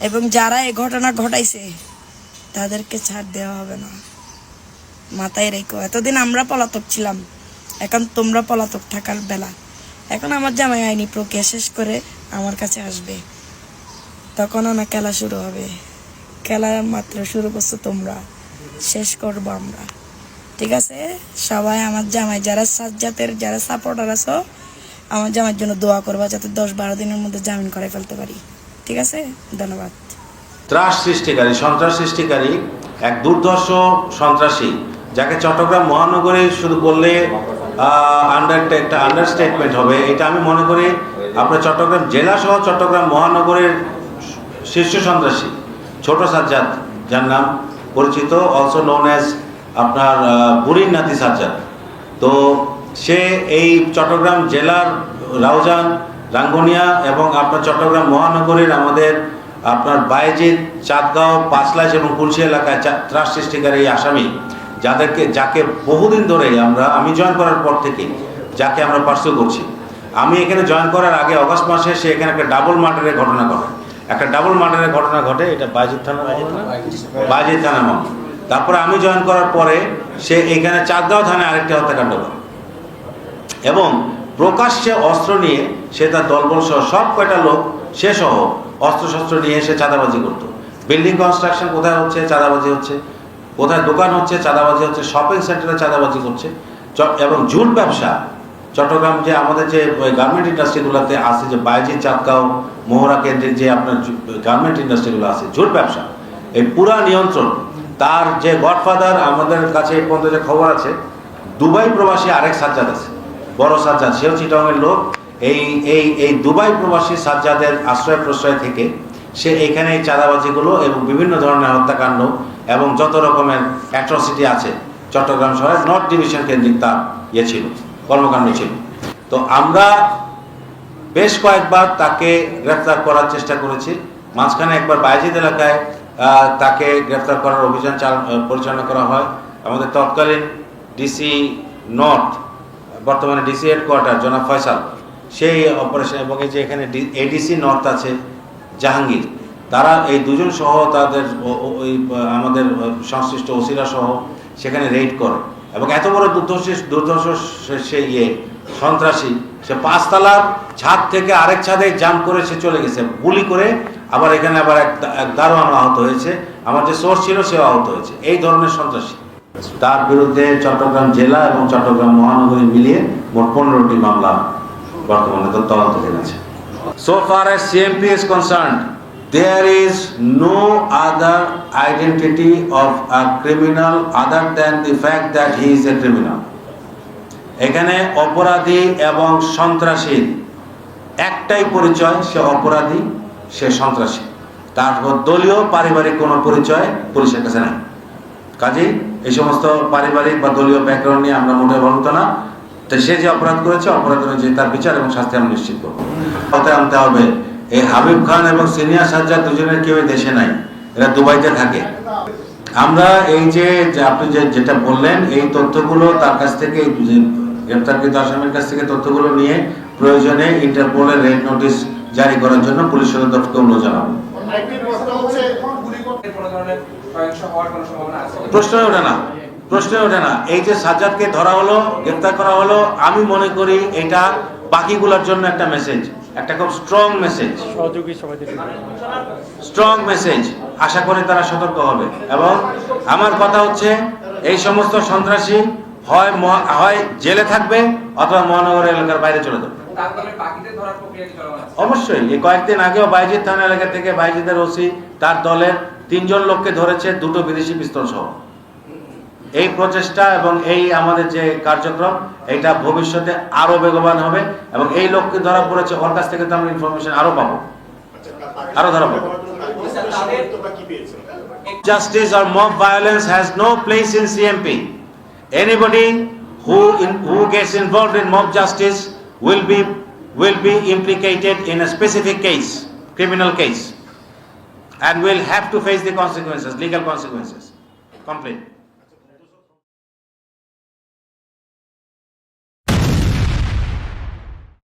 এবং যারা এই ঘটনা ঘটাইছে, তাদেরকে ছাড় দেওয়া হবে না। মাথায় রেখো, এতদিন আমরা পলাতক ছিলাম। এখন তোমরা পলাতক থাকার বেলা। এখন আমার জামাই আইনি প্রক্রিয়া শেষ করে আমার কাছে আসবে। তখন না খেলা শুরু হবে। খেলা মাত্র শুরু করছ তোমরা। শেষ করব আমরা। ঠিক আছে? সবাই আমার জামাই, যারা সাজ্জাতের যারা সাপোর্টার আছো, আমার জামাইয়ের জন্য দোয়া করবা যাতে দশ বারো দিনের মধ্যে জামিন করে ফেলতে পারি। ঠিক আছে? ধন্যবাদ। ত্রাস সৃষ্টিকারী, সন্ত্রাস সৃষ্টিকারী, এক দুর্ধর্ষ সন্ত্রাসী, যাকে চট্টগ্রাম মহানগরে শুধু বললে আন্ডার একটা আন্ডারস্টেটমেন্ট হবে। এটা আমি মনে করি আপনার চট্টগ্রাম জেলা সহ চট্টগ্রাম মহানগরের শীর্ষ সন্ত্রাসী, ছোট সাজ্জাদ, যার নাম পরিচিত অলসো নোন অ্যাজ আপনার বুড়ির নাতি সাজ্জাদ। তো সে এই চট্টগ্রাম জেলার রাউজান রাঙ্গুনিয়া এবং আপনার চট্টগ্রাম মহানগরীর আমাদের আপনার বাইজিৎ চাঁদগাঁও, পাঁচলাইশ এবং কুলসি এলাকায় ত্রাস সৃষ্টিকারী এই আসামি, যাদেরকে যাকে বহুদিন ধরে আমরা আমি জয়েন করার পর থেকে যাকে আমরা পার্সু করছি। আমি এখানে জয়েন করার আগে অগস্ট মাসে সে এখানে একটা ডাবল মার্ডারের ঘটনা ঘটে। একটা ডাবল মার্ডারের ঘটনা ঘটে, এটা বাইজিৎ থানা বাইজিৎ থানা মামলা তারপরে আমি জয়েন করার পরে সে এখানে চাঁদগাঁও থানায় আরেকটি হত্যাকাণ্ড করে। এবং প্রকাশ্যে অস্ত্র নিয়ে সে তার দলবল সহ সব কয়টা লোক, সে সহ অস্ত্রশস্ত্র নিয়ে এসে চাঁদাবাজি করতো। বিল্ডিং কনস্ট্রাকশন কোথায় হচ্ছে? চাঁদাবাজি হচ্ছে। কোথায় দোকান হচ্ছে? চাঁদাবাজি হচ্ছে। শপিং সেন্টারে চাঁদাবাজি করছে। এবং জুট ব্যবসা। চট্টগ্রাম যে আমাদের যে গার্মেন্ট ইন্ডাস্ট্রিগুলোতে আছে, যে বাইজি, চাঁদগাঁও, মোহরা কেন্দ্রিক যে আপনার গার্মেন্ট ইন্ডাস্ট্রিগুলো আছে, জুট ব্যবসা। এই পুরা নিয়ন্ত্রণ। তার যে গডফাদার আমাদের কাছে এই পর্যন্ত যে খবর আছে, দুবাই প্রবাসী আরেক সাজ্জাদ আছে। বড় সাজ্জাদ, সেও চিটংয়ের লোক। এই এই এই দুবাই প্রবাসী সাজ্জাদের আশ্রয় প্রশ্রয় থেকে সে এখানে এই চাঁদাবাজিগুলো এবং বিভিন্ন ধরনের হত্যাকাণ্ড এবং যত রকমের অ্যাট্রসিটি আছে চট্টগ্রাম শহরের নর্থ ডিভিশন কেন্দ্রিক তার ইয়ে ছিল, কর্মকাণ্ড ছিল। তো আমরা বেশ কয়েকবার তাকে গ্রেফতার করার চেষ্টা করেছি। মাঝখানে একবার বাইজিদ এলাকায় তাকে গ্রেফতার করার অভিযান চাল- পরিচালনা করা হয়। আমাদের তৎকালীন ডিসি নর্থ বর্তমানে ডিসি হেডকোয়ার্টার জনাব ফয়সাল, সেই অপারেশন এবং যে এখানে এডিসি নর্থ আছে, জাহাঙ্গীর, তারা এই দুজন সহ তাদের ওই আমাদের সংশ্লিষ্ট ওসিরা সহ সেখানে রেড করে। এবং এত বড় দুর্ধর্ষ দুর্ধর্ষ সে- ইয়ে সন্ত্রাসী, সে পাঁচতলার ছাদ থেকে আরেক ছাদে জাম করে সে চলে গেছে। গুলি করে আবার এখানে আবার এক দারোয়ান আহত হয়েছে। আমার যে সোর্স ছিল সেও আহত হয়েছে। এই ধরনের সন্ত্রাসী। তার বিরুদ্ধে চট্টগ্রাম জেলা এবং চট্টগ্রাম মহানগরী মিলিয়ে মোট পনেরোটি মামলা বর্তমানে তদন্তাধীন আছে। So far as CMP is concerned, there is no other identity of a criminal other than the fact that he is a criminal. এখানে অপরাধী এবং সন্ত্রাসীর একটাই পরিচয় সে অপরাধী সে সন্ত্রাসী। তার দলীয় পারিবারিক কোনো পরিচয় পুলিশের কাছে নাই। কাজেই এই সমস্ত পারিবারিক বা দলীয় ব্যাকগ্রাউন্ড নিয়ে আমরা মোটেও বলতো না। তো সে যে অপরাধ করেছে, অপরাধ অনুযায়ী তার বিচার এবং শাস্তি আমরা নিশ্চিত করব। আনতে হবে, এই হাবিব খান এবং সিনিয়র সাজ্জাদ দুজনের কেউ দেশে নাই, এরা দুবাইতে থাকে। আমরা এই যে যে আপনি যে যেটা বললেন, এই তথ্যগুলো তার কাছ থেকে যে গ্রেপ্তারকৃত আসামির কাছ থেকে তথ্যগুলো নিয়ে প্রয়োজনে ইন্টারপোলের রেড নোটিশ জারি করার জন্য পুলিশ সদর দপ্তরকে অনুরোধ জানাব। প্রশ্ন ওঠে না। প্রশ্নই ওঠে না। এই যে সাজ্জাদকে ধরা হলো গ্রেপ্তার করা হলো আমি মনে করি এটা বাকিগুলোর জন্য একটা মেসেজ একটা খুব স্ট্রং মেসেজ স্ট্রং মেসেজ আশা করি তারা সতর্ক হবে। এবং আমার কথা হচ্ছে এই সমস্ত সন্ত্রাসী হয় হয় জেলে থাকবে অথবা মহানগর এলাকার বাইরে চলে যাবে। অবশ্যই। এই কয়েকদিন আগেও বাইজিৎ থানা এলাকা থেকে বাইজিদের ওসি তার দলের তিনজন লোককে ধরেছে দুটো বিদেশি পিস্তল সহ এই প্রচেষ্টা এবং এই আমাদের যে কার্যক্রম এটা ভবিষ্যতে আরও বেগবান হবে এবং এই লোককে ধরা পড়েছে ওর কাছ থেকে তো আমরা ইনফরমেশন আরও পাবো আরও ধরা পাবো Justice or mob violence has no place in CMP. Anybody who in, who gets involved in mob justice will be will be implicated in a specific case, criminal case, and will have to face the consequences, legal consequences. Complete.